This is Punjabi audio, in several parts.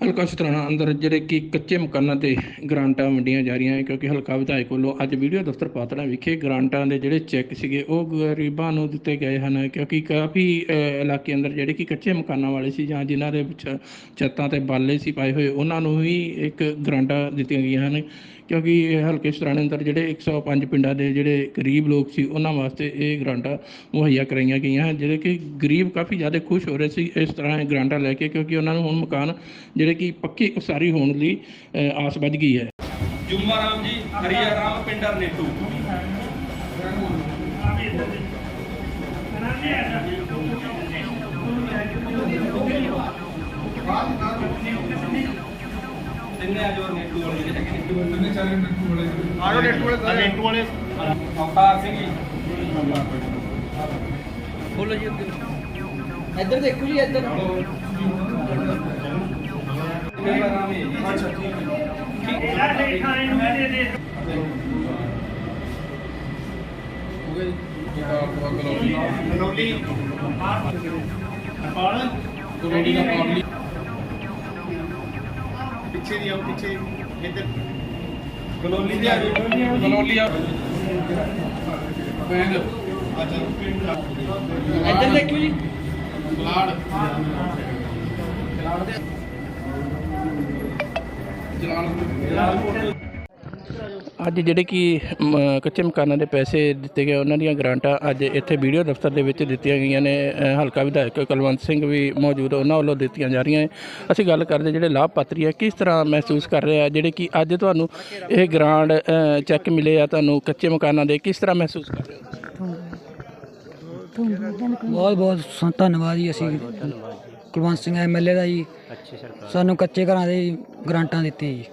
ਹਲਕਾ ਸ਼ਤਰਾਣਾ ਅੰਦਰ ਜਿਹੜੇ ਕਿ ਕੱਚੇ ਮਕਾਨਾਂ ਤੇ ਗ੍ਰਾਂਟਾਂ ਵੰਡੀਆਂ ਜਾ ਰਹੀਆਂ ਹੈ ਕਿਉਂਕਿ ਹਲਕਾ ਵਿਧਾਇਕ ਵੱਲੋਂ ਅੱਜ ਵੀਡੀਓ ਦਫ਼ਤਰ ਪਾਤੜਾ ਵਿਖੇ ਗ੍ਰਾਂਟਾਂ ਦੇ ਜਿਹੜੇ ਚੈੱਕ ਸੀਗੇ, ਉਹ ਗਰੀਬਾਂ ਨੂੰ ਦਿੱਤੇ ਗਏ ਹਨ, ਕਿਉਂਕਿ ਕਾਫੀ ਇਲਾਕੇ ਅੰਦਰ ਜਿਹੜੇ ਕਿ ਕੱਚੇ ਮਕਾਨਾਂ ਵਾਲੇ ਸੀ ਜਾਂ ਜਿਨ੍ਹਾਂ ਦੇ ਵਿੱਚ ਛੱਤਾਂ ਤੇ ਬਾਲੇ ਸੀ ਪਾਏ ਹੋਏ, ਉਹਨਾਂ ਨੂੰ ਵੀ ਇੱਕ ਗ੍ਰਾਂਟਾਂ ਦਿੱਤੀਆਂ ਗਈਆਂ ਹਨ। ਕਿਉਂਕਿ ਇਹ ਹਲਕੇ ਸ਼ਤਰਾਣੇ ਅੰਦਰ ਜਿਹੜੇ 105 ਪਿੰਡਾਂ ਦੇ ਜਿਹੜੇ ਗਰੀਬ ਲੋਕ ਸੀ ਉਹਨਾਂ ਵਾਸਤੇ ਇਹ ਗ੍ਰਾਂਟਾਂ ਮੁਹੱਈਆ ਕਰਾਈਆਂ ਗਈਆਂ ਹਨ ਜਿਹੜੇ ਕਿ ਗਰੀਬ ਕਾਫੀ ਜ਼ਿਆਦਾ ਖੁਸ਼ ਹੋ ਰਹੇ ਸੀ ਇਸ ਤਰ੍ਹਾਂ ਇਹ ਗ੍ਰਾਂਟਾਂ ਲੈ ਕੇ ਕਿਉਂਕਿ ਉਹਨਾਂ ਨੂੰ ਹੁਣ ਮਕਾਨ ਜਿਹੜੇ ਕਿ ਪੱਕੀ ਉਸਾਰੀ ਹੋਣ ਲਈ ਆਸ ਵੱਧ ਗਈ ਹੈ। ਜੁਮਾ ਰਾਮ ਜੀ ਹਰੀਆ ਰਾਮ ਪਿੰਡਰ ਨੇਟੂ ਤਿੰਨੇ ਆ ਤਿੰਨੇ ਚਾਰੇ ਨੇਟੂ ਵਾਲੇ ਆਰੋ ਨੇਟੂ ਵਾਲੇ ਨੇਟੂ ਵਾਲੇ। ਅਵਤਾਰ ਸਿੰਘ ਜੀ ਬੋਲੋ ਜੀ ਇੱਧਰ ਦੇਖੋ ਜੀ ਇੱਧਰ। ਹਰੀਆ ਰਾਮ ਜੀ ਅੱਛਾ ਠੀਕ ਹੈ। ਕਨੋਲੀ ਪਾਲ ਕਨੋਲੀ ਦਾ ਪਾਲੀ ਪਿੱਛੇ ਦੀ ਆਓ ਪਿੱਛੇ ਇੱਧਰ। ਕਨੋਲੀ ਦੀ ਆ ਜਾਓ। ਕਨੋਲੀ ਆ ਬੈਂਗ ਆ। ਚਲੋ ਇੱਧਰ ਦੇਖੋ ਜੀ। ਪਲਾੜ ਪਲਾੜ ਦੇ ਜਲਾਲ ਅੱਜ ਜਿਹੜੇ ਕਿ ਕੱਚੇ ਮਕਾਨਾਂ ਦੇ ਪੈਸੇ ਦਿੱਤੇ ਗਏ ਉਹਨਾਂ ਦੀਆਂ ਗ੍ਰਾਂਟਾਂ ਅੱਜ ਇੱਥੇ ਵੀਡੀਓ ਦਫ਼ਤਰ ਦੇ ਵਿੱਚ ਦਿੱਤੀਆਂ ਗਈਆਂ ਨੇ। ਹਲਕਾ ਵਿਧਾਇਕ ਕੁਲਵੰਤ ਸਿੰਘ ਵੀ ਮੌਜੂਦ ਉਹਨਾਂ ਵੱਲੋਂ ਦਿੱਤੀਆਂ ਜਾ ਰਹੀਆਂ ਹੈ ਅਸੀਂ ਗੱਲ ਕਰਦੇ ਜਿਹੜੇ ਲਾਭਪਾਤਰੀ ਹੈ ਕਿਸ ਤਰ੍ਹਾਂ ਮਹਿਸੂਸ ਕਰ ਰਹੇ ਆ? ਜਿਹੜੇ ਕਿ ਅੱਜ ਤੁਹਾਨੂੰ ਇਹ ਗ੍ਰਾਂਟ ਚੈੱਕ ਮਿਲੇ ਆ ਤੁਹਾਨੂੰ ਕੱਚੇ ਮਕਾਨਾਂ ਦੇ ਕਿਸ ਤਰ੍ਹਾਂ ਮਹਿਸੂਸ ਕਰ ਰਹੇ ਹੋ? ਬਹੁਤ ਬਹੁਤ ਧੰਨਵਾਦ ਜੀ ਅਸੀਂ। ਕੁਲਵੰਤ ਸਿੰਘ ਐਮਐਲਏ ਦਾ ਜੀ। ਸਾਨੂੰ ਕੱਚੇ ਘਰਾਂ ਦੇ ਗ੍ਰਾਂਟਾਂ ਦਿੱਤੀਆਂ ਜੀ।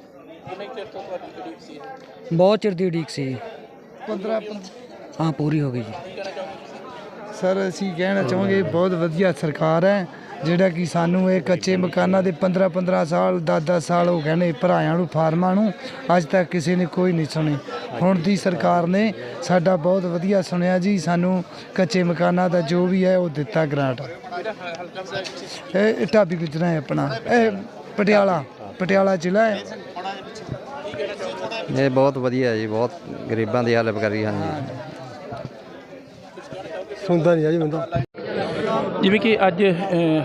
ਬਹੁਤ ਚਿਰ ਦੀ ਉਡੀਕ ਸੀ। 15 ਹਾਂ ਪੂਰੀ ਹੋ ਗਈ ਜੀ। ਸਰ ਅਸੀਂ ਕਹਿਣਾ ਚਾਹਾਂਗੇ ਬਹੁਤ ਵਧੀਆ ਸਰਕਾਰ ਹੈ ਜਿਹੜਾ ਕਿ ਸਾਨੂੰ ਇਹ ਕੱਚੇ ਮਕਾਨਾਂ ਦੇ 15 15 ਸਾਲ 10 10 ਸਾਲ ਹੋ ਗਏ ਨੇ ਭਰਾਇਆਂ ਨੂੰ ਫਾਰਮਾਂ ਨੂੰ ਅੱਜ ਤੱਕ ਕਿਸੇ ਨੇ ਕੋਈ ਨਹੀਂ ਸੁਣੀ। ਹੁਣ ਦੀ ਸਰਕਾਰ ਨੇ ਸਾਡਾ ਬਹੁਤ ਵਧੀਆ ਸੁਣਿਆ ਜੀ ਸਾਨੂੰ ਕੱਚੇ ਮਕਾਨਾਂ ਦਾ ਜੋ ਵੀ ਹੈ ਉਹ ਦਿੱਤਾ ਗ੍ਰਾਂਟ। ਇਹ ਢਾਬੀ ਗੁਜਰਾ ਹੈ ਆਪਣਾ ਇਹ ਪਟਿਆਲਾ ਪਟਿਆਲਾ ਜ਼ਿਲ੍ਹਾ ਹੈ। ਇਹ ਬਹੁਤ ਵਧੀਆ ਜੀ ਬਹੁਤ ਗਰੀਬਾਂ ਦੀ ਹੈਲਪ ਕਰੀ ਹਨ ਜੀ ਸੁਣਦਾ ਨਹੀਂ ਜੀ ਬੰਦਾ। ਜਿਵੇਂ ਕਿ ਅੱਜ ਅ,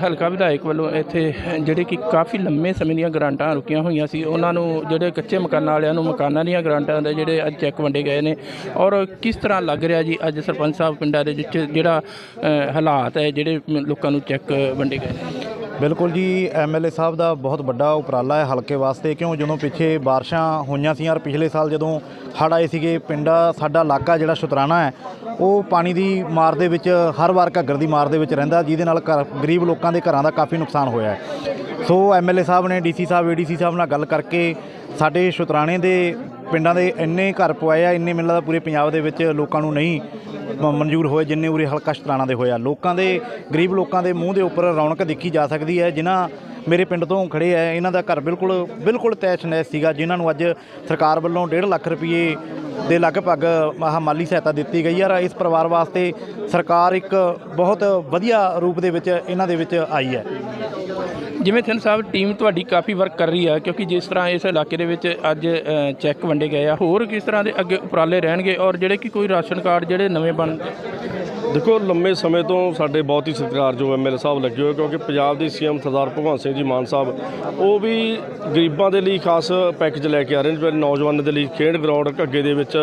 ਹਲਕਾ ਵਿਧਾਇਕ ਵੱਲੋਂ ਇੱਥੇ ਜਿਹੜੇ ਕਿ ਕਾਫੀ ਲੰਮੇ ਸਮੇਂ ਦੀਆਂ ਗ੍ਰਾਂਟਾਂ ਰੁਕੀਆਂ ਹੋਈਆਂ ਸੀ ਉਹਨਾਂ ਨੂੰ ਜਿਹੜੇ ਕੱਚੇ ਮਕਾਨਾਂ ਵਾਲਿਆਂ ਨੂੰ ਮਕਾਨਾਂ ਦੀਆਂ ਗ੍ਰਾਂਟਾਂ ਦੇ ਜਿਹੜੇ ਅੱਜ ਚੈੱਕ ਵੰਡੇ ਗਏ ਨੇ। ਔਰ ਕਿਸ ਤਰ੍ਹਾਂ ਲੱਗ ਰਿਹਾ ਜੀ ਅੱਜ ਸਰਪੰਚ ਸਾਹਿਬ ਪਿੰਡਾਂ ਦੇ ਵਿੱਚ ਜਿਹੜਾ ਅ, ਹਾਲਾਤ ਹੈ ਜਿਹੜੇ ਮ- ਲੋਕਾਂ ਨੂੰ ਚੈੱਕ ਵੰਡੇ ਗਏ ਨੇ? ਬਿਲਕੁਲ ਜੀ ਐਮਐਲਏ ਸਾਹਿਬ ਦਾ ਬਹੁਤ ਵੱਡਾ ਉਪਰਾਲਾ ਹੈ ਹਲਕੇ ਵਾਸਤੇ, ਕਿਉਂ ਜਦੋਂ ਪਿੱਛੇ ਬਾਰਿਸ਼ਾਂ ਹੋਈਆਂ ਸੀ ਔਰ ਪਿਛਲੇ ਸਾਲ ਜਦੋਂ ਹੜ੍ਹ ਆਏ ਸੀਗੇ, ਪਿੰਡਾ, ਸਾਡਾ ਇਲਾਕਾ ਜਿਹੜਾ ਸ਼ੁਤਰਾਣਾ ਹੈ, ਉਹ ਪਾਣੀ ਦੀ ਮਾਰ ਦੇ ਵਿੱਚ, ਹਰ ਵਾਰ ਘੱਗਰ ਦੀ ਮਾਰ ਦੇ ਵਿੱਚ ਰਹਿੰਦਾ, ਜਿਹਦੇ ਨਾਲ ਘਰ, ਗਰੀਬ ਲੋਕਾਂ ਦੇ ਘਰਾਂ ਦਾ ਕਾਫੀ ਨੁਕਸਾਨ ਹੋਇਆ ਹੈ। ਸੋ ਐਮਐਲਏ ਸਾਹਿਬ ਨੇ ਡੀਸੀ ਸਾਹਿਬ ਏਡੀਸੀ ਸਾਹਿਬ ਨਾਲ ਗੱਲ ਕਰਕੇ ਸਾਡੇ ਸ਼ੁਤਰਾਣੇ ਦੇ ਪਿੰਡਾਂ ਦੇ ਇੰਨੇ ਘਰ ਪਵਾਏ ਆ, ਇੰਨੇ ਮੈਨੂੰ ਲੱਗਦਾ ਪੂਰੇ ਪੰਜਾਬ ਦੇ ਵਿੱਚ ਲੋਕਾਂ ਨੂੰ ਨਹੀਂ ਮਨਜ਼ੂਰ ਹੋਏ, ਜਿੰਨੇ ਉਰੇ ਹਲਕਾ ਸ਼ਤਰਾਣਾ ਦੇ ਹੋਇਆ ਲੋਕਾਂ ਦੇ, ਗਰੀਬ ਲੋਕਾਂ ਦੇ ਮੂੰਹ ਦੇ ਉੱਪਰ ਰੌਣਕ ਦੇਖੀ ਜਾ ਸਕਦੀ ਹੈ, ਜਿਨ੍ਹਾਂ ਮੇਰੇ ਪਿੰਡ ਤੋਂ ਖੜੇ ਆ, ਇਹਨਾਂ ਦਾ ਘਰ ਬਿਲਕੁਲ ਬਿਲਕੁਲ ਤੈਸ਼ ਨੈਸ਼ ਸੀਗਾ, ਜਿਨ੍ਹਾਂ ਨੂੰ ਅੱਜ ਸਰਕਾਰ ਵੱਲੋਂ 1.5 ਲੱਖ ਰੁਪਏ ਦੇ ਲਗਭਗ ਆਹ ਮਾਲੀ ਸਹਾਇਤਾ ਦਿੱਤੀ ਗਈ ਹੈ ਇਸ ਪਰਿਵਾਰ ਵਾਸਤੇ ਸਰਕਾਰ ਇੱਕ ਬਹੁਤ ਵਧੀਆ ਰੂਪ ਦੇ ਵਿੱਚ, ਇਹਨਾਂ ਦੇ ਵਿੱਚ ਆਈ ਹੈ। ਜਿਵੇਂ ਥਿੰਨ ਸਾਹਿਬ ਟੀਮ ਤੁਹਾਡੀ ਕਾਫੀ ਵਰਕ ਕਰ ਰਹੀ ਆ, ਕਿਉਂਕਿ ਜਿਸ ਤਰ੍ਹਾਂ ਇਸ ਇਲਾਕੇ ਦੇ ਵਿੱਚ ਅੱਜ ਚੈੱਕ ਵੰਡੇ ਗਏ ਆ, ਹੋਰ ਕਿਸ ਤਰ੍ਹਾਂ ਦੇ ਅੱਗੇ ਉਪਰਾਲੇ ਰਹਿਣਗੇ ਔਰ ਜਿਹੜੇ ਕਿ ਕੋਈ ਰਾਸ਼ਨ ਕਾਰਡ ਜਿਹੜੇ ਨਵੇਂ ਬਣ ਦੇਖੋ, ਲੰਮੇ ਸਮੇਂ ਤੋਂ ਸਾਡੇ ਬਹੁਤ ਹੀ ਸਤਿਕਾਰਯੋਗ ਐਮਐਲਏ ਸਾਹਿਬ ਲੱਗੇ ਹੋਏ, ਕਿਉਂਕਿ ਪੰਜਾਬ ਦੇ ਸੀਐਮ ਸਰਦਾਰ ਭਗਵੰਤ ਸਿੰਘ ਜੀ ਮਾਨ ਸਾਹਿਬ, ਉਹ ਵੀ ਗਰੀਬਾਂ ਦੇ ਲਈ ਖਾਸ ਪੈਕੇਜ ਲੈ ਕੇ ਆ ਰਹੇ ਨੇ ਨੌਜਵਾਨਾਂ ਦੇ ਲਈ ਖੇਡ ਗਰਾਊਂਡ ਅੱਗੇ ਦੇ ਵਿੱਚ।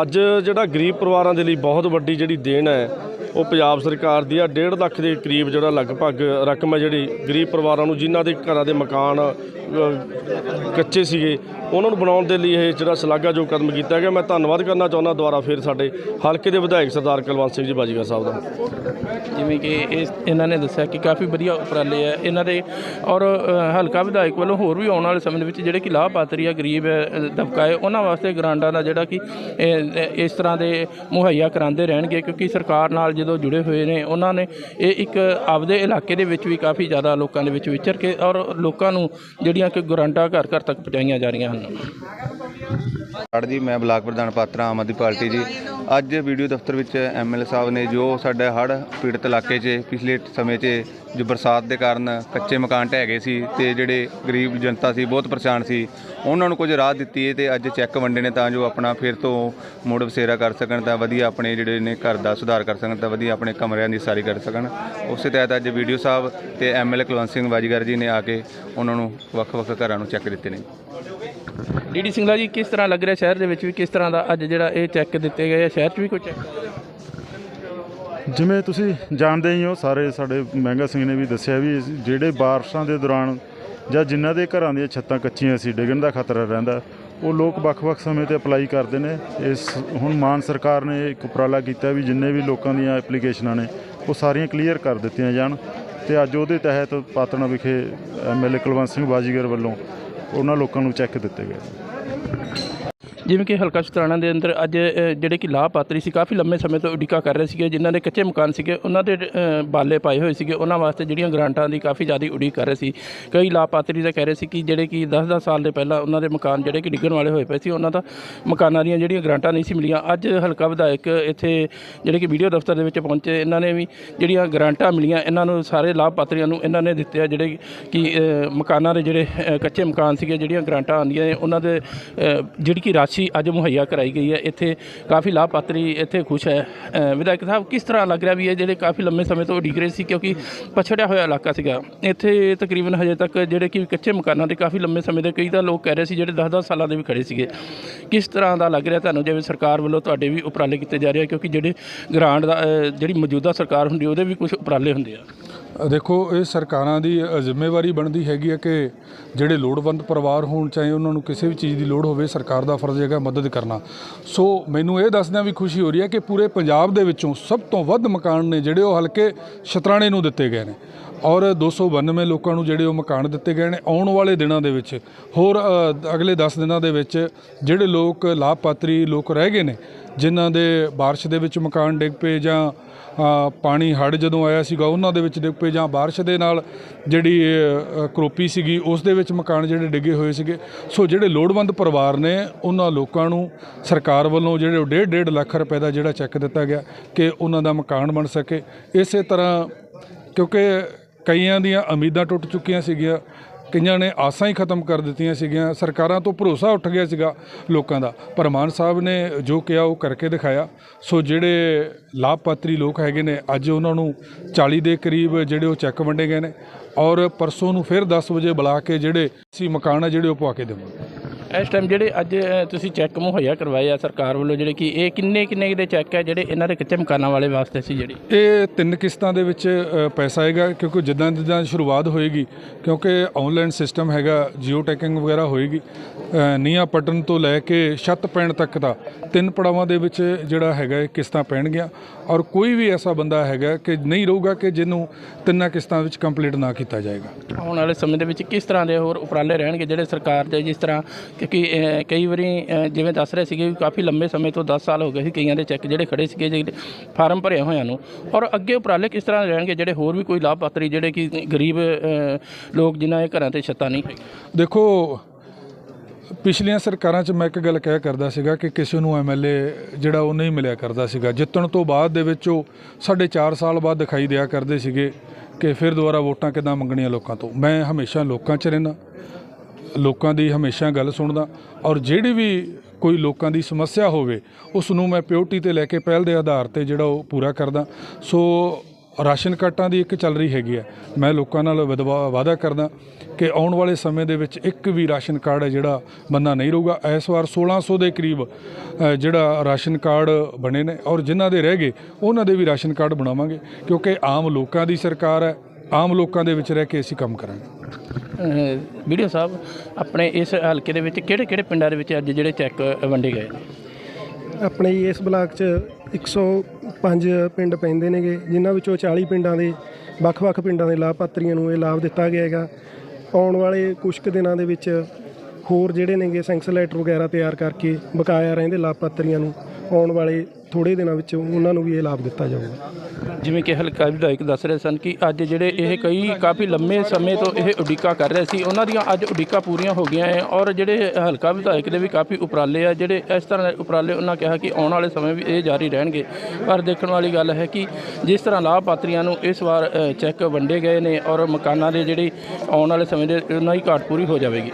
ਅੱਜ ਜਿਹੜਾ ਗਰੀਬ ਪਰਿਵਾਰਾਂ ਦੇ ਲਈ ਬਹੁਤ ਵੱਡੀ ਜਿਹੜੀ ਦੇਣ ਹੈ ਉਹ ਪੰਜਾਬ ਸਰਕਾਰ ਦੀ ਆ 1.5 ਲੱਖ ਦੇ ਕਰੀਬ ਜਿਹੜਾ ਲਗਭਗ ਰਕਮ ਹੈ ਜਿਹੜੀ ਗਰੀਬ ਪਰਿਵਾਰਾਂ ਨੂੰ ਜਿਨ੍ਹਾਂ ਦੇ ਘਰਾਂ ਦੇ ਮਕਾਨ ਕੱਚੇ ਸੀਗੇ ਉਹਨਾਂ ਨੂੰ ਬਣਾਉਣ ਦੇ ਲਈ ਇਹ ਜਿਹੜਾ ਸ਼ਲਾਘਾਯੋਗ ਕਦਮ ਕੀਤਾ ਗਿਆ। ਮੈਂ ਧੰਨਵਾਦ ਕਰਨਾ ਚਾਹੁੰਦਾ ਦੁਬਾਰਾ ਫਿਰ ਸਾਡੇ ਹਲਕੇ ਦੇ ਵਿਧਾਇਕ ਸਰਦਾਰ ਕੁਲਵੰਤ ਸਿੰਘ ਜੀ ਬਾਜੀਗਰ ਸਾਹਿਬ ਦਾ। ਜਿਵੇਂ ਕਿ ਇਹ ਇਹਨਾਂ ਨੇ ਦੱਸਿਆ ਕਿ ਕਾਫੀ ਵਧੀਆ ਉਪਰਾਲੇ ਆ ਇਹਨਾਂ ਦੇ ਔਰ ਹਲਕਾ ਵਿਧਾਇਕ ਵੱਲੋਂ ਹੋਰ ਵੀ ਆਉਣ ਵਾਲੇ ਸਮੇਂ ਦੇ ਵਿੱਚ ਜਿਹੜੇ ਕਿ ਲਾਭਪਾਤਰੀ ਆ ਗਰੀਬ ਅ, ਦਬਕਾ ਹੈ ਉਹਨਾਂ ਵਾਸਤੇ ਗ੍ਰਾਂਟਾਂ ਦਾ ਜਿਹੜਾ ਕਿ ਇਸ ਤਰ੍ਹਾਂ ਦੇ ਮੁਹੱਈਆ ਕਰਾਉਂਦੇ ਰਹਿਣਗੇ ਕਿਉਂਕਿ ਸਰਕਾਰ ਨਾਲ ਜਦੋਂ ਜੁੜੇ ਹੋਏ ਨੇ, ਉਹਨਾਂ ਨੇ ਇਹ ਇੱਕ ਆਪਦੇ ਇਲਾਕੇ ਦੇ ਵਿੱਚ ਵੀ ਕਾਫੀ ਜ਼ਿਆਦਾ ਲੋਕਾਂ ਦੇ ਵਿੱਚ ਵਿਚਰ ਕੇ ਔਰ ਲੋਕਾਂ ਨੂੰ ਜਿਹੜੀਆਂ ਕਿ ਗ੍ਰਾਂਟਾਂ ਘਰ ਘਰ ਤੱਕ ਪਹੁੰਚਾਈਆਂ ਜਾ ਰਹੀਆਂ ਹਨ। ਸਰ ਜੀ ਮੈਂ ਬਲਾਕ ਪ੍ਰਧਾਨ ਪਾਤਰਾ ਆਮ ਆਦਮੀ ਪਾਰਟੀ ਜੀ। ਅੱਜ ਵੀਡੀਓ ਦਫ਼ਤਰ ਵਿੱਚ ਐਮਐਲਏ ਸਾਹਿਬ ਨੇ ਜੋ ਸਾਡੇ ਹੜ੍ਹ ਪੀੜਤ ਇਲਾਕੇ 'ਚ ਪਿਛਲੇ ਸਮੇਂ 'ਚ ਜੋ ਬਰਸਾਤ ਦੇ ਕਾਰਨ ਕੱਚੇ ਮਕਾਨ ਢਹਿ ਗਏ ਸੀ ਤੇ ਜਿਹੜੇ ਗਰੀਬ ਜਨਤਾ ਸੀ, ਬਹੁਤ ਪਰੇਸ਼ਾਨ ਸੀ, ਉਹਨਾਂ ਨੂੰ ਕੁਝ ਰਾਹਤ ਦਿੱਤੀ ਹੈ ਤੇ ਅੱਜ ਚੈੱਕ ਵੰਡੇ ਨੇ ਤਾਂ ਜੋ ਆਪਣਾ ਫਿਰ ਤੋਂ ਮੁੜ ਵਸੇਰਾ ਕਰ ਸਕਣ ਤਾਂ ਵਧੀਆ ਆਪਣੇ ਜਿਹੜੇ ਨੇ ਘਰ ਦਾ ਸੁਧਾਰ ਕਰ ਸਕਣ ਤਾਂ ਵਧੀਆ ਆਪਣੇ ਕਮਰਿਆਂ ਦੀ ਸਾਰੀ ਕਰ ਸਕਣ। ਉਸੇ ਤਹਿਤ ਅੱਜ ਵੀਡੀਓ ਸਾਹਿਬ ਤੇ ਐਮਐਲਏ ਕੁਲਵੰਤ ਸਿੰਘ ਬਾਜੀਗਰ ਜੀ ਨੇ ਆ ਕੇ ਉਹਨਾਂ ਨੂੰ ਵੱਖ-ਵੱਖ ਘਰਾਂ ਨੂੰ ਚੈੱਕ ਦਿੱਤੇ ਨੇ। ਡੀਡੀ ਸਿੰਘਲਾ ਜੀ, ਕਿਸ ਤਰ੍ਹਾਂ ਲੱਗ ਰਿਹਾ ਸ਼ਹਿਰ ਦੇ ਵਿੱਚ ਵੀ? ਕਿਸ ਤਰ੍ਹਾਂ ਦਾ ਅੱਜ ਜਿਹੜਾ ਇਹ ਚੈੱਕ ਦਿੱਤੇ ਗਏ ਆ? ਸ਼ਹਿਰ 'ਚ ਵੀ ਕੋਈ ਚੈੱਕ ਜਿਵੇਂ ਤੁਸੀਂ ਜਾਣਦੇ ਹੀ ਹੋ, ਸਾਰੇ ਸਾਡੇ ਮਹਿੰਗਾ ਸਿੰਘ ਨੇ ਵੀ ਦੱਸਿਆ ਵੀ ਜਿਹੜੇ ਬਾਰਿਸ਼ਾਂ ਦੇ ਦੌਰਾਨ ਜਾਂ ਜਿਨ੍ਹਾਂ ਦੇ ਘਰਾਂ ਦੀਆਂ ਛੱਤਾਂ ਕੱਚੀਆਂ ਸੀ, ਡਿੱਗਣ ਦਾ ਖਤਰਾ ਰਹਿੰਦਾ, ਉਹ ਲੋਕ ਵੱਖ-ਵੱਖ ਸਮੇਂ ਤੇ ਅਪਲਾਈ ਕਰਦੇ ਨੇ। ਇਸ ਹੁਣ ਮਾਨ ਸਰਕਾਰ ਨੇ ਇੱਕ ਉਪਰਾਲਾ ਕੀਤਾ ਵੀ ਜਿੰਨੇ ਵੀ ਲੋਕਾਂ ਦੀਆਂ ਐਪਲੀਕੇਸ਼ਨਾਂ ਨੇ, ਉਹ ਸਾਰੀਆਂ ਕਲੀਅਰ ਕਰ ਦਿੱਤੀਆਂ ਜਾਣ। ਤੇ ਅੱਜ ਉਹਦੇ ਤਹਿਤ ਪਾਤਣਾ ਵਿਖੇ ਐਮਐਲਏ ਕੁਲਵੰਤ ਸਿੰਘ ਬਾਜੀਗਰ ਵੱਲੋਂ ਉਹਨਾਂ ਲੋਕਾਂ ਨੂੰ ਚੈੱਕ ਦਿੱਤੇ ਗਏ ਜਿਵੇਂ ਕਿ ਹਲਕਾ ਸ਼ਤਰਾਣਾ ਦੇ ਅੰਦਰ ਅੱਜ ਅ, ਜਿਹੜੇ ਕਿ ਲਾਭਪਾਤਰੀ ਸੀ ਕਾਫੀ ਲੰਮੇ ਸਮੇਂ ਤੋਂ ਉਡੀਕਾਂ ਕਰ ਰਹੇ ਸੀਗੇ ਜਿਨ੍ਹਾਂ ਦੇ ਕੱਚੇ ਮਕਾਨ ਸੀਗੇ ਉਹਨਾਂ ਦੇ ਅ, ਬਾਲੇ ਪਾਏ ਹੋਏ ਸੀਗੇ ਉਹਨਾਂ ਵਾਸਤੇ ਜਿਹੜੀਆਂ ਗ੍ਰਾਂਟਾਂ ਦੀ ਕਾਫੀ ਜ਼ਿਆਦਾ ਉਡੀਕ ਕਰ ਰਹੇ ਸੀ। ਕਈ ਲਾਭਪਾਤਰੀ ਤਾਂ ਕਹਿ ਰਹੇ ਸੀ ਕਿ ਜਿਹੜੇ ਕਿ 10-10 ਸਾਲ ਦੇ ਪਹਿਲਾਂ ਉਹਨਾਂ ਦੇ ਮਕਾਨ ਜਿਹੜੇ ਕਿ ਡਿੱਗਣ ਵਾਲੇ ਹੋਏ ਪਏ ਸੀ ਉਹਨਾਂ ਦਾ ਮਕਾਨਾਂ ਦੀਆਂ ਜਿਹੜੀਆਂ ਗ੍ਰਾਂਟਾਂ ਨਹੀਂ ਸੀ ਮਿਲੀਆਂ। ਅੱਜ ਹਲਕਾ ਵਿਧਾਇਕ ਇੱਥੇ ਜਿਹੜੇ ਕਿ ਵੀਡੀਓ ਦਫ਼ਤਰ ਦੇ ਵਿੱਚ ਪਹੁੰਚੇ ਇਹਨਾਂ ਨੇ ਵੀ ਜਿਹੜੀਆਂ ਗ੍ਰਾਂਟਾਂ ਮਿਲੀਆਂ ਇਹਨਾਂ ਨੂੰ ਸਾਰੇ ਲਾਭਪਾਤਰੀਆਂ ਨੂੰ ਇਹਨਾਂ ਨੇ ਦਿੱਤੇ ਆ ਜਿਹੜੇ ਕਿ ਅ, ਮਕਾਨਾਂ ਦੇ ਜਿਹੜੇ ਅ, ਕੱਚੇ ਮਕਾਨ ਸੀਗੇ ਜਿਹੜੀਆਂ ਗ੍ਰਾਂਟਾਂ ਆਉਂਦੀਆਂ ਨੇ ਉਹਨਾਂ ਦੇ ਅ, ਜਿਹੜੀ ਕਿ ਰਾਸ਼ੀ ਅੱਛੀ ਅੱਜ ਮੁਹੱਈਆ ਕਰਾਈ ਗਈ ਹੈ। ਇੱਥੇ ਕਾਫੀ ਲਾਭਪਾਤਰੀ ਇੱਥੇ ਖੁਸ਼ ਹੈ। ਵਿਧਾਇਕ ਸਾਹਿਬ, ਕਿਸ ਤਰ੍ਹਾਂ ਲੱਗ ਰਿਹਾ ਵੀ ਇਹ ਜਿਹੜੇ ਕਾਫੀ ਲੰਮੇ ਸਮੇਂ ਤੋਂ ਉਡੀਕ ਰਹੇ ਸੀ ਕਿਉਂਕਿ ਪਛੜਿਆ ਹੋਇਆ ਇਲਾਕਾ ਸੀਗਾ। ਇੱਥੇ ਤਕਰੀਬਨ ਹਜੇ ਤੱਕ ਜਿਹੜੇ ਕਿ ਕੱਚੇ ਮਕਾਨਾਂ 'ਤੇ ਕਾਫੀ ਲੰਮੇ ਸਮੇਂ ਦੇ ਕਈ ਤਾਂ ਲੋਕ ਕਹਿ ਰਹੇ ਸੀ ਜਿਹੜੇ 10-10 ਸਾਲਾਂ ਦੇ ਵੀ ਖੜੇ ਸੀਗੇ। ਕਿਸ ਤਰ੍ਹਾਂ ਦਾ ਲੱਗ ਰਿਹਾ ਤੁਹਾਨੂੰ? ਜਿਵੇਂ ਸਰਕਾਰ ਵੱਲੋਂ ਤੁਹਾਡੇ ਵੀ ਉਪਰਾਲੇ ਕੀਤੇ ਜਾ ਰਹੇ ਆ ਕਿਉਂਕਿ ਜਿਹੜੇ ਗ੍ਰਾਂਟ ਦਾ ਜਿਹੜੀ ਮੌਜੂਦਾ ਸਰਕਾਰ ਹੁੰਦੀ, ਉਹਦੇ ਵੀ ਕੁਝ ਉਪਰਾਲੇ ਹੁੰਦੇ ਆ। ਦੇਖੋ, ਇਹ ਸਰਕਾਰਾਂ ਦੀ ਜ਼ਿੰਮੇਵਾਰੀ ਬਣਦੀ ਹੈਗੀ ਹੈ ਕਿ ਜਿਹੜੇ ਲੋੜਵੰਦ ਪਰਿਵਾਰ ਹੋਣ, ਚਾਹੇ ਉਹਨਾਂ ਨੂੰ ਕਿਸੇ ਵੀ ਚੀਜ਼ ਦੀ ਲੋੜ ਹੋਵੇ, ਸਰਕਾਰ ਦਾ ਫਰਜ਼ ਹੈਗਾ ਮਦਦ ਕਰਨਾ। ਸੋ ਮੈਨੂੰ ਇਹ ਦੱਸਦਿਆਂ ਵੀ ਖੁਸ਼ੀ ਹੋ ਰਹੀ ਹੈ ਕਿ ਪੂਰੇ ਪੰਜਾਬ ਦੇ ਵਿੱਚੋਂ ਸਭ ਤੋਂ ਵੱਧ ਮਕਾਨ ਨੇ ਜਿਹੜੇ ਉਹ ਹਲਕੇ ਸ਼ਤਰਾਣੇ ਨੂੰ ਦਿੱਤੇ ਗਏ ਨੇ। ਔਰ 292 ਲੋਕਾਂ ਨੂੰ ਜਿਹੜੇ ਉਹ ਮਕਾਨ ਦਿੱਤੇ ਗਏ ਨੇ ਆਉਣ ਵਾਲੇ ਦਿਨਾਂ ਦੇ ਵਿੱਚ। ਹੋਰ ਅਗਲੇ 10 ਦਿਨਾਂ ਦੇ ਵਿੱਚ ਜਿਹੜੇ ਲੋਕ ਲਾਭਪਾਤਰੀ ਲੋਕ ਰਹਿ ਗਏ ਨੇ, ਜਿਨ੍ਹਾਂ ਦੇ ਬਾਰਿਸ਼ ਦੇ ਵਿੱਚ ਮਕਾਨ ਡਿੱਗ ਪਏ ਜਾਂ ਪਾਣੀ ਹੜ੍ਹ ਜਦੋਂ ਆਇਆ ਸੀਗਾ, ਉਹਨਾਂ ਦੇ ਵਿੱਚ ਡਿੱਗ ਪਏ ਜਾਂ ਬਾਰਿਸ਼ ਦੇ ਨਾਲ ਜਿਹੜੀ ਕਰੋਪੀ ਸੀਗੀ, ਉਸ ਦੇ ਵਿੱਚ ਮਕਾਨ ਜਿਹੜੇ ਡਿੱਗੇ ਹੋਏ ਸੀਗੇ। ਸੋ ਜਿਹੜੇ ਲੋੜਵੰਦ ਪਰਿਵਾਰ ਨੇ, ਉਹਨਾਂ ਲੋਕਾਂ ਨੂੰ ਸਰਕਾਰ ਵੱਲੋਂ ਜਿਹੜੇ ਉਹ ਡੇਢ ਡੇਢ ਲੱਖ ਰੁਪਏ ਦਾ ਜਿਹੜਾ ਚੈੱਕ ਦਿੱਤਾ ਗਿਆ ਕਿ ਉਹਨਾਂ ਦਾ ਮਕਾਨ ਬਣ ਸਕੇ। ਇਸੇ ਤਰ੍ਹਾਂ ਕਿਉਂਕਿ ਕਈਆਂ ਦੀਆਂ ਉਮੀਦਾਂ ਟੁੱਟ ਚੁੱਕੀਆਂ ਸੀਗੀਆਂ, ਕਈਆਂ ਨੇ ਆਸਾਂ ਹੀ ਖਤਮ ਕਰ ਦਿੱਤੀਆਂ ਸੀਗੀਆਂ, ਸਰਕਾਰਾਂ ਤੋਂ ਭਰੋਸਾ ਉੱਠ ਗਿਆ ਸੀਗਾ ਲੋਕਾਂ ਦਾ। ਪਰ ਮਾਨ ਸਾਹਿਬ ਨੇ ਜੋ ਕਿਹਾ ਉਹ ਕਰਕੇ ਦਿਖਾਇਆ। ਸੋ ਜਿਹੜੇ ਲਾਭਪਾਤਰੀ ਲੋਕ ਹੈਗੇ ਨੇ। ਅੱਜ ਉਹਨਾਂ ਨੂੰ 40 ਦੇ ਕਰੀਬ ਜਿਹੜੇ ਉਹ ਚੈੱਕ ਵੰਡੇ ਗਏ ਨੇ ਔਰ ਪਰਸੋਂ ਨੂੰ ਫਿਰ 10 ਵਜੇ ਬੁਲਾ ਕੇ ਜਿਹੜੇ ਸੀ ਮਕਾਨ ਆ ਜਿਹੜੇ ਉਹ ਪਵਾ ਕੇ ਦੇਵਾਂਗੇ। ਇਸ ਟਾਈਮ ਜਿਹੜੇ ਅੱਜ ਤੁਸੀਂ ਚੈੱਕ ਮੁਹੱਈਆ ਕਰਵਾਏ ਆ ਸਰਕਾਰ ਵੱਲੋਂ ਜਿਹੜੇ ਕਿ ਇਹ ਕਿੰਨੇ ਕਿੰਨੇ ਦੇ ਚੈੱਕ ਹੈ ਜਿਹੜੇ ਇਹਨਾਂ ਦੇ ਕੱਚੇ ਮਕਾਨਾਂ ਵਾਲੇ ਵਾਸਤੇ ਸੀ ਜਿਹੜੀ? ਇਹ ਤਿੰਨ ਕਿਸ਼ਤਾਂ ਦੇ ਵਿੱਚ ਪੈਸਾ ਆਏਗਾ ਕਿਉਂਕਿ ਜਿੱਦਾਂ ਜਿੱਦਾਂ ਸ਼ੁਰੂਆਤ ਹੋਏਗੀ ਕਿਉਂਕਿ ਆਨਲਾਈਨ ਸਿਸਟਮ ਹੈਗਾ ਜੀਓ ਟੈਕਿੰਗ ਵਗੈਰਾ ਹੋਏਗੀ। ਅ, ਨੀਹਾਂ ਪੱਟਣ ਤੋਂ ਲੈ ਕੇ ਛੱਤ ਪੈਣ ਤੱਕ ਦਾ ਤਿੰਨ ਪੜਾਵਾਂ ਦੇ ਵਿੱਚ ਜਿਹੜਾ ਹੈਗਾ ਇਹ ਕਿਸ਼ਤਾਂ ਪੈਣਗੀਆਂ। ਔਰ ਕੋਈ ਵੀ ਐਸਾ ਬੰਦਾ ਹੈਗਾ ਕਿ ਨਹੀਂ ਰਹੂਗਾ ਕਿ ਜਿਹਨੂੰ ਤਿੰਨਾਂ ਕਿਸ਼ਤਾਂ ਵਿੱਚ ਕੰਪਲੀਟ ਨਾ ਕੀਤਾ ਜਾਏਗਾ। ਆਉਣ ਵਾਲੇ ਸਮੇਂ ਦੇ ਵਿੱਚ ਕਿਸ ਤਰ੍ਹਾਂ ਦੇ ਹੋਰ ਉਪਰਾਲੇ ਰਹਿਣਗੇ ਜਿਹੜੇ ਸਰਕਾਰ ਦੇ ਜਿਸ ਤਰ੍ਹਾਂ ਕਿਉਂਕਿ ਕਈ ਵਾਰੀ ਜਿਵੇਂ ਦੱਸ ਰਹੇ ਸੀਗੇ ਵੀ ਕਾਫੀ ਲੰਬੇ ਸਮੇਂ ਤੋਂ 10 ਸਾਲ ਹੋ ਗਏ ਸੀ ਕਈਆਂ ਦੇ ਚੈੱਕ ਜਿਹੜੇ ਖੜੇ ਸੀਗੇ ਜਿਹੜੇ ਫਾਰਮ ਭਰੇ ਹੋਇਆਂ ਨੂੰ। ਔਰ ਅੱਗੇ ਉਪਰਾਲੇ ਕਿਸ ਤਰ੍ਹਾਂ ਦੇ ਰਹਿਣਗੇ ਜਿਹੜੇ ਹੋਰ ਵੀ ਕੋਈ ਲਾਭਪਾਤਰੀ ਜਿਹੜੇ ਕਿ ਗਰੀਬ ਲੋਕ ਜਿਨ੍ਹਾਂ ਦੇ ਘਰਾਂ ਤੇ ਛੱਤਾਂ ਨਹੀਂ ਹੈਗੀਆਂ ਦੇਖੋ ਪਿਛਲੀਆਂ ਸਰਕਾਰਾਂ 'ਚ ਮੈਂ ਇੱਕ ਗੱਲ ਕਹਿ ਕਰਦਾ ਸੀਗਾ ਕਿ ਕਿਸੇ ਨੂੰ ਐਮਐਲਏ ਜਿਹੜਾ ਉਹ ਨਹੀਂ ਮਿਲਿਆ ਕਰਦਾ ਸੀਗਾ। ਜਿੱਤਣ ਤੋਂ ਬਾਅਦ ਦੇ ਵਿੱਚ ਉਹ ਸਾਢੇ 4 ਸਾਲ ਬਾਅਦ ਦਿਖਾਈ ਦਿਆ ਕਰਦੇ ਸੀਗੇ ਕਿ ਫਿਰ ਦੁਬਾਰਾ ਵੋਟਾਂ ਕਿੱਦਾਂ ਮੰਗਣੀਆਂ ਲੋਕਾਂ ਤੋਂ। ਮੈਂ ਹਮੇਸ਼ਾ ਲੋਕਾਂ 'ਚ ਰਹਿਣਾ ਲੋਕਾਂ ਦੀ ਹਮੇਸ਼ਾ ਗੱਲ ਸੁਣਦਾ ਔਰ ਜਿਹੜੀ ਵੀ ਕੋਈ ਲੋਕਾਂ ਦੀ ਸਮੱਸਿਆ ਹੋਵੇ, ਉਸ ਨੂੰ ਮੈਂ ਪਿਓਰਟੀ ਤੇ ਲੈ ਕੇ ਪਹਿਲ ਦੇ ਆਧਾਰ ਤੇ ਜਿਹੜਾ ਉਹ ਪੂਰਾ ਕਰਦਾ। ਸੋ ਰਾਸ਼ਨ ਕਾਰਡਾਂ ਦੀ ਇੱਕ ਚੱਲ ਰਹੀ ਹੈਗੀ ਹੈ। ਮੈਂ ਲੋਕਾਂ ਨਾਲ ਵਿਦਵਾ- ਵਾਅਦਾ ਕਰਦਾ ਕਿ ਆਉਣ ਵਾਲੇ ਸਮੇਂ ਦੇ ਵਿੱਚ ਇੱਕ ਵੀ ਰਾਸ਼ਨ ਕਾਰਡ ਹੈ ਜਿਹੜਾ ਬੰਦਾ ਨਹੀਂ ਰਹੂਗਾ। ਇਸ ਵਾਰ 1600 ਦੇ ਕਰੀਬ ਜਿਹੜਾ ਰਾਸ਼ਨ ਕਾਰਡ ਬਣੇ ਨੇ ਔਰ ਜਿਨ੍ਹਾਂ ਦੇ ਰਹਿ ਗਏ ਉਹਨਾਂ ਦੇ ਵੀ ਰਾਸ਼ਨ ਕਾਰਡ ਬਣਾਵਾਂਗੇ ਕਿਉਂਕਿ ਆਮ ਲੋਕਾਂ ਦੀ ਸਰਕਾਰ ਹੈ। ਆਮ ਲੋਕਾਂ ਦੇ ਵਿੱਚ ਰਹਿ ਕੇ ਅਸੀਂ ਕੰਮ ਕਰਾਂਗੇ। ਵੀਡੀਓ ਸਾਹਿਬ ਆਪਣੇ ਇਸ ਹਲਕੇ ਦੇ ਵਿੱਚ ਕਿਹੜੇ ਕਿਹੜੇ ਪਿੰਡਾਂ ਦੇ ਵਿੱਚ ਅੱਜ ਜਿਹੜੇ ਚੈੱਕ ਵੰਡੇ ਗਏ ਆਪਣੇ ਇਸ ਬਲਾਕ 'ਚ 105 ਪਿੰਡ ਪੈਂਦੇ ਨੇਗੇ, ਜਿਨ੍ਹਾਂ ਵਿੱਚੋਂ 40 ਪਿੰਡਾਂ ਦੇ ਵੱਖ-ਵੱਖ ਪਿੰਡਾਂ ਦੇ ਲਾਭਪਾਤਰੀਆਂ ਨੂੰ ਇਹ ਲਾਭ ਦਿੱਤਾ ਗਿਆ ਹੈਗਾ। ਆਉਣ ਵਾਲੇ ਕੁਝ ਕੁ ਦਿਨਾਂ ਦੇ ਵਿੱਚ ਹੋਰ ਜਿਹੜੇ ਨੇਗੇ ਸੈਂਕਸ਼ਨ ਲੈਟਰ ਵਗੈਰਾ ਤਿਆਰ ਕਰਕੇ ਬਕਾਇਆ ਰਹਿੰਦੇ ਲਾਭਪਾਤਰੀਆਂ ਨੂੰ ਆਉਣ ਵਾਲੇ ਥੋੜੇ ਦਿਨਾਂ ਵਿੱਚ ਉਹਨਾਂ ਨੂੰ ਵੀ ਇਹ ਲਾਭ ਦਿੱਤਾ ਜਾਊਗਾ। ਜਿਵੇਂ ਕਿ ਹਲਕਾ ਵਿਧਾਇਕ ਦੱਸ ਰਹੇ ਸਨ ਕਿ ਅੱਜ ਜਿਹੜੇ ਇਹ ਕਈ ਕਾਫੀ ਲੰਮੇ ਸਮੇਂ ਤੋਂ ਇਹ ਉਡੀਕਾਂ ਕਰ ਰਹੇ ਸੀ, ਉਹਨਾਂ ਦੀਆਂ ਅੱਜ ਉਡੀਕਾਂ ਪੂਰੀਆਂ ਹੋ ਗਈਆਂ ਹੈ ਔਰ ਜਿਹੜੇ ਹਲਕਾ ਵਿਧਾਇਕ ਦੇ ਵੀ ਕਾਫੀ ਉਪਰਾਲੇ ਆ, ਜਿਹੜੇ ਇਸ ਤਰ੍ਹਾਂ ਦੇ ਉਪਰਾਲੇ ਉਹਨਾਂ ਕਿਹਾ ਕਿ ਆਉਣ ਵਾਲੇ ਸਮੇਂ ਵੀ ਇਹ ਜਾਰੀ ਰਹਿਣਗੇ। ਪਰ ਦੇਖਣ ਵਾਲੀ ਗੱਲ ਹੈ ਕਿ ਜਿਸ ਤਰ੍ਹਾਂ ਲਾਭਪਾਤਰੀਆਂ ਨੂੰ ਇਸ ਵਾਰ ਚੈੱਕ ਵੰਡੇ ਗਏ ਨੇ ਔਰ ਮਕਾਨਾਂ ਦੇ ਜਿਹੜੇ ਆਉਣ ਵਾਲੇ ਸਮੇਂ ਦੇ ਉਹਨਾਂ ਦੀ ਘਾਟ ਪੂਰੀ ਹੋ ਜਾਵੇਗੀ।